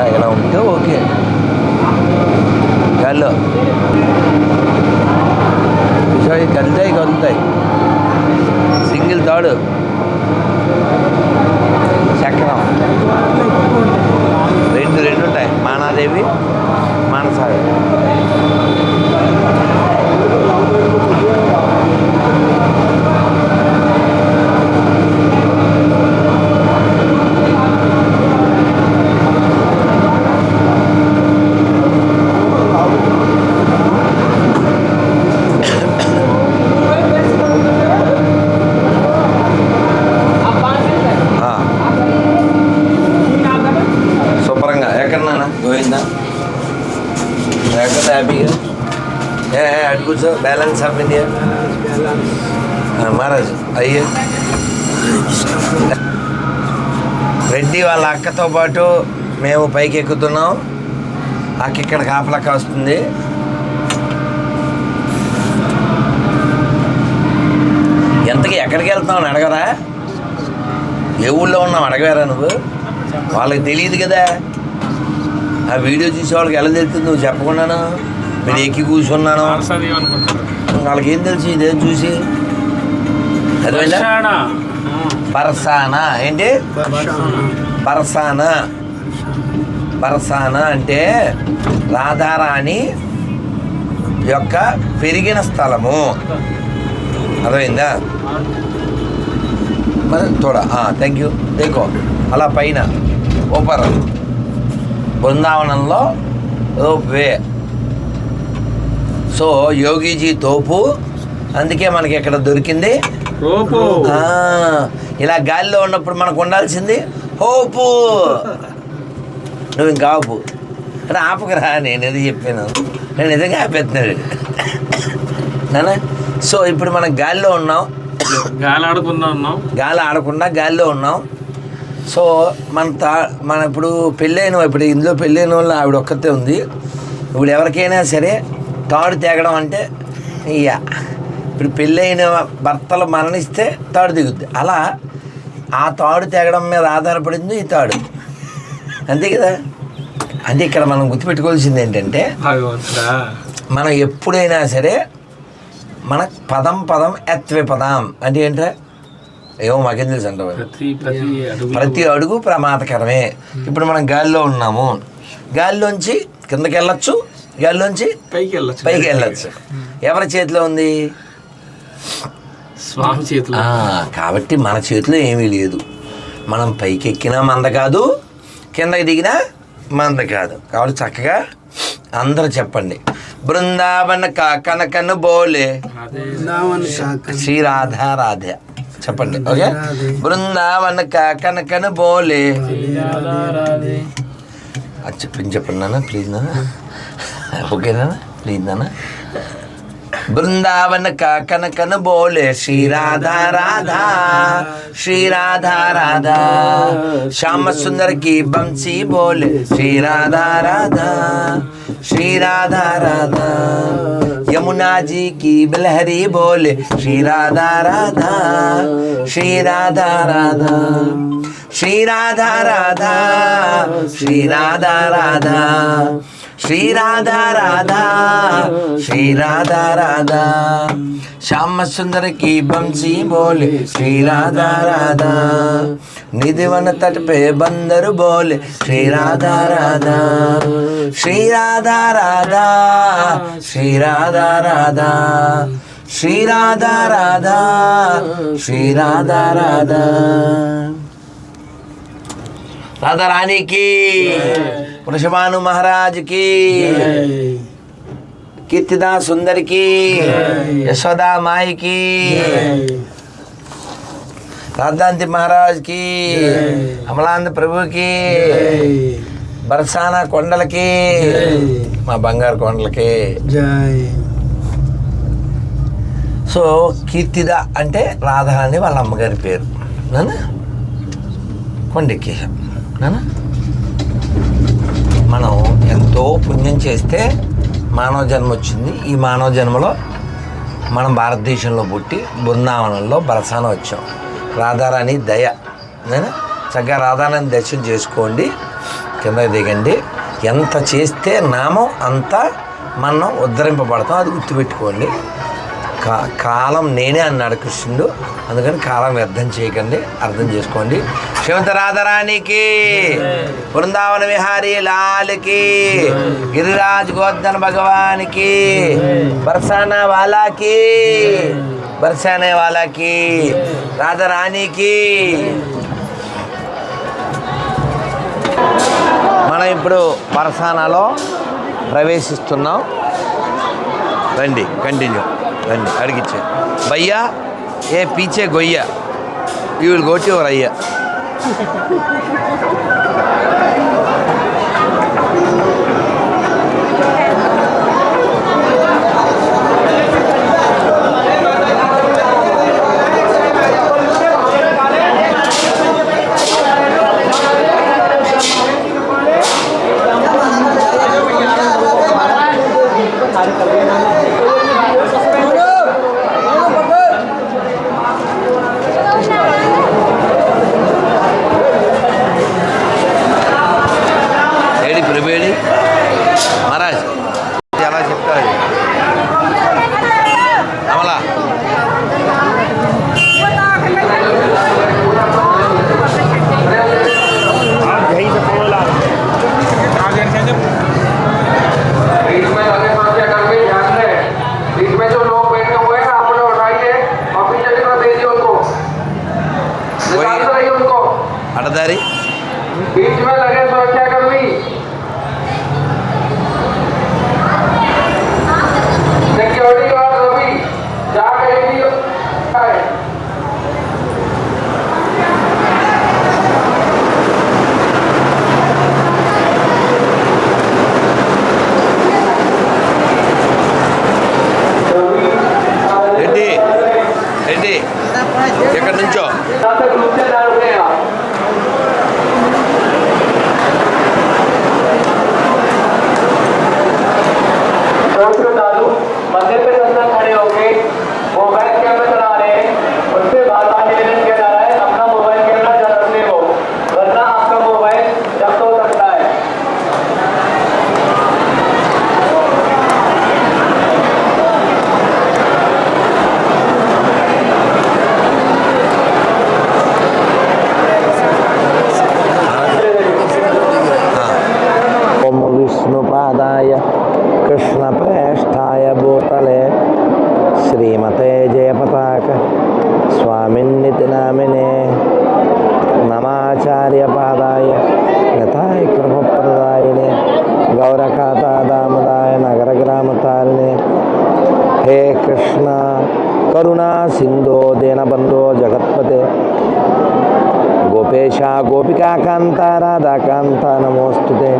ఇలా ఇలా ఉంటే ఓకే. గాల్లో. విషయాలు ఇవి కలుతాయి సింగిల్ తాడు చక్రం. రెండు రెండు ఉంటాయి. Manadevi. Also balance of India Maharaj అయ్యే రెడ్డి వాళ్ళ అక్కతో పాటు మేము పైకి ఎక్కుతున్నాం. అక్క ఇక్కడ కాపలక్క వస్తుంది. ఎంతకి ఎక్కడికి వెళ్తున్నావు అని అడగరా? ఏ ఊళ్ళో ఉన్నావు అడగరా నువ్వు? వాళ్ళకి తెలియదు కదా. ఆ వీడియో చూసే వాళ్ళకి ఎలా తెలుస్తుంది నువ్వు చెప్పకుండాను? మీరు ఎక్కి కూర్చున్నాను. వాళ్ళకి ఏం తెలుసు ఇదేం చూసి. పరసానా. ఏంటి? పరసానా. పరసానా అంటే రాధారాణి యొక్క పెరిగిన స్థలము. అర్థమైందా? మరి తోడా థ్యాంక్ యూ దేకో అలా పైన ఓపర్ బృందావనంలో వే. సో యోగీజీ తోపు. అందుకే మనకి ఇక్కడ దొరికింది. ఇలా గాలిలో ఉన్నప్పుడు మనకు ఉండాల్సింది హోపు. నువ్వు ఇంకా ఆపు. అంటే ఆపకరా నేను ఏది చెప్పాను. నేను నిజంగా ఆపేస్తున్నాడు. నానా సో ఇప్పుడు మనం గాలిలో ఉన్నాం. గాలి ఆడుకుందా ఉన్నాం. గాలి ఆడకుండా గాలిలో ఉన్నాం. సో మన తా మన ఇప్పుడు పెళ్ళైన ఇప్పుడు ఇందులో పెళ్ళైన వాళ్ళు ఆవిడ ఒక్కతే ఉంది. ఇప్పుడు ఎవరికైనా సరే తాడు తేగడం అంటే ఇయ్య. ఇప్పుడు పెళ్ళైన భర్తలు మరణిస్తే తాడు దిగుద్ది. అలా ఆ తాడు తేగడం మీద ఆధారపడింది ఈ తాడు. అంతే కదా? అంటే ఇక్కడ మనం గుర్తుపెట్టుకోవాల్సింది ఏంటంటే మనం ఎప్పుడైనా సరే మన పదం పదం ఎత్వే పదం. అంటే ఏంట్రా? ఏమో మాకేం తెలుసు అడుగు. ప్రతి అడుగు ప్రమాదకరమే. ఇప్పుడు మనం గాలిలో ఉన్నాము. గాలిలోంచి కిందకి వెళ్ళొచ్చు గాలిలోంచి పైకి వెళ్ళచ్చు పైకి వెళ్ళొచ్చు ఎవరి చేతిలో ఉంది? స్వామి చేతిలో. ఆ, కాబట్టి మన చేతిలో ఏమీ లేదు. మనం పైకి ఎక్కినా మంద కాదు కిందకి దిగినా మంద కాదు. కాబట్టి చక్కగా అందరూ చెప్పండి. బృందావన కనకను బోలే. శ్రీ రాధా రాధే. చెప్పండి ఓకే? బృందావన కనకను బోలే. అది చెప్పింది చెప్పండి నాన్న ప్లీజ్ నాన్న. ఓకేనా ప్లీజ్ నాన్న బృందావన का कनकन बोले श्री राधा राधा श्री राधा राधा श्याम सुंदर की बंसी बोले श्री राधा राधा श्री राधा राधा यमुना जी की बिलहरी बोले श्री राधा राधा श्री राधा राधा श्री राधा राधा श्री राधा राधा శ్రీ రాధా రాధా శ్రీ రాధా రాధా. శ్యామ సుందరకి బంశీ బోలే శ్రీ రాధా రాధా. నిధివన తటపే బందరు బోలే శ్రీ రాధా రాధా. శ్రీ రాధా రాధా శ్రీ రాధా రాధా. శ్రీ రాధా రాధా శ్రీ రాధా రాధా. రాధారాణికి పురుషభాను మహారాజుకి. కీర్తిదా సుందరికి. యశోదా మాయికి. రాధాంతి మహారాజ్కి. అమలాంత ప్రభుకి బర్సానా కొండలకి. మా బంగారు కొండలకి. సో కీర్తిద అంటే రాధ అని వాళ్ళ అమ్మగారి పేరు. నన్ను కొండెక్కేశాం. నన్ను మనం ఎంతో పుణ్యం చేస్తే మానవ జన్మ వచ్చింది ఈ మానవ జన్మలో మనం భారతదేశంలో పుట్టి బృందావనంలో బలసాన వచ్చాం. రాధారాణి దయ చక్కగా రాధారాణి దర్శనం చేసుకోండి. కిందకి దిగండి. ఎంత చేస్తే నామం అంతా మనం ఉద్ధరింపబడతాం. అది గుర్తుపెట్టుకోండి. కా కాలం నేనే అన్నాడు కృష్ణుడు. అందుకని కాలం వ్యర్థం చేయకండి. అర్థం చేసుకోండి. శివంత రాధారాణికి బృందావన విహారీ లాల్కి గిరిరాజ్ గోర్ధన్ భగవానికి బర్సానా వాలాకి బర్సానే వాలాకి రాధారాణికి. మనం ఇప్పుడు పరసానాలో ప్రవేశిస్తున్నాం. రండి కంటిన్యూ. రండి అడిగిచ్చే. భయ్యా ఏ పీచే గొయ్య. You will go to your అయ్యా フフフフフ。அடதாரி. ಕಾರ್ಯಪಾದಾಯ ಗತಾಯ ಕೃಪಪ್ರದಾಯಿನಿ ಗೌರಕಾತಾದಾಮದಾಯ ನಗರ ಗ್ರಾಮತಾರಿಣಿ ಹೇ ಕೃಷ್ಣ, ಕರುಣಾ ಸಿಂಧೋ ದೇನಬಂಧೋ ಜಗತ್ಪತೆ. ಗೋಪೇಶ ಗೋಪಿಕಾಕಾಂತ ರಾಧಾಕಾಂತ ನಮೋಸ್ತುತೆ.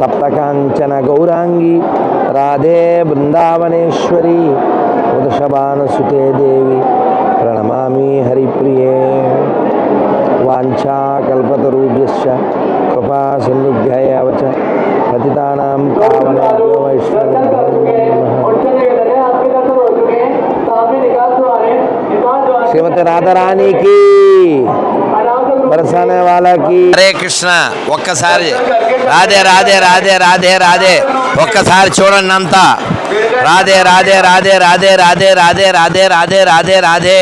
ತಪ್ತಕಾಂಚನ ಗೌರಾಂಗಿ, ರಾಧೇ ಬೃಂದಾವನೇಶ್ವರಿ. ವೃಷಭಾನುಸುತೆ ದೇವಿ, ಪ್ರಣಮಾಮಿ ಹರಿಪ್ರಿಯೇ. కృపా సింధుభ్యవ చ పతితానాం పావనేభ్యో వైష్ణవేభ్యో నమః. उनसे निवेदन है आपके दर्शन हो चुके हैं सामने निकाल द्वार है निकाल द्वार శ్రీమతి రాధారాణికి आराम से ग्रुप బరసానే వాళ్ళకి హరే కృష్ణ ఒక్కసారి రాధే రాధే రాధే రాధే రాధే ఒక్కసారి చూడండి అంతా రాధే రాధే రాధే రాధే రాధే రాధే రాధే రాధే రాధే రాధే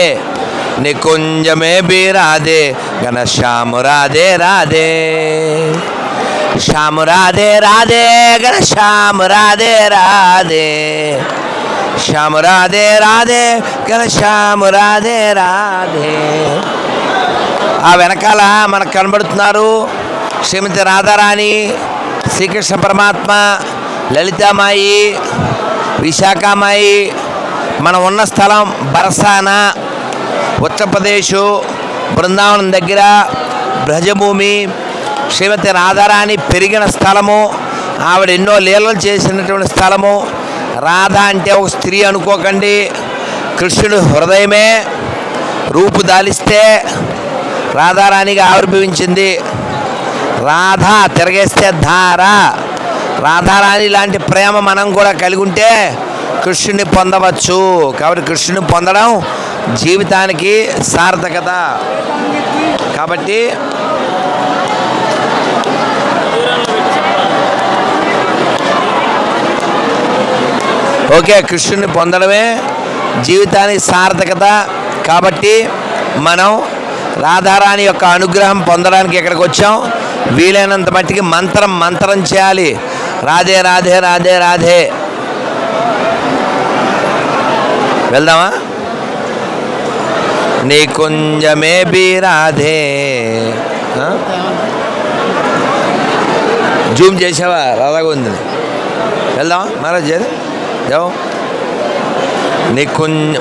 నికుంజమే బి రాధే ఘనశ్యామురాధే రాధే రాధే శ్యామురాధే రాధే ఘనశ్యామురాధే రాధే రాధే శ్యామురాధే రాధే రాధే ఘనశ్యామురాధే రాధే ఆ వెనకాల మనకు కనబడుతున్నారు శ్రీమతి రాధారాణి శ్రీకృష్ణ పరమాత్మ లలితామాయి విశాఖమాయి మనం ఉన్న స్థలం బరసానా. ఉత్తరప్రదేశ్ బృందావనం దగ్గర బ్రజభూమి శ్రీమతి రాధారాణి పెరిగిన స్థలము ఆవిడ ఎన్నో లీలలు చేసినటువంటి స్థలము. రాధ అంటే ఒక స్త్రీ అనుకోకండి. కృష్ణుడు హృదయమే రూపు దాలిస్తే రాధారాణిగా ఆవిర్భవించింది. రాధ తిరగేస్తే ధార. రాధారాణి లాంటి ప్రేమ మనం కూడా కలిగి ఉంటే కృష్ణుని పొందవచ్చు. కాబట్టి కృష్ణుని పొందడం జీవితానికి సార్థకత. కాబట్టి ఓకే కృష్ణుని పొందడమే జీవితానికి సార్థకత. కాబట్టి మనం రాధారాణి యొక్క అనుగ్రహం పొందడానికి ఇక్కడికి వచ్చాం. వీలైనంత మట్టికి మంత్రం మంత్రం చేయాలి. రాధే రాధే రాధే రాధే. వెళ్దామా? నీ కుంజమే రాధే. జూమ్ చేసావా? రాధాగోవిందని ఉంది. వెళ్దామా? మహారాజ్ చేద్దాం నికుంజ్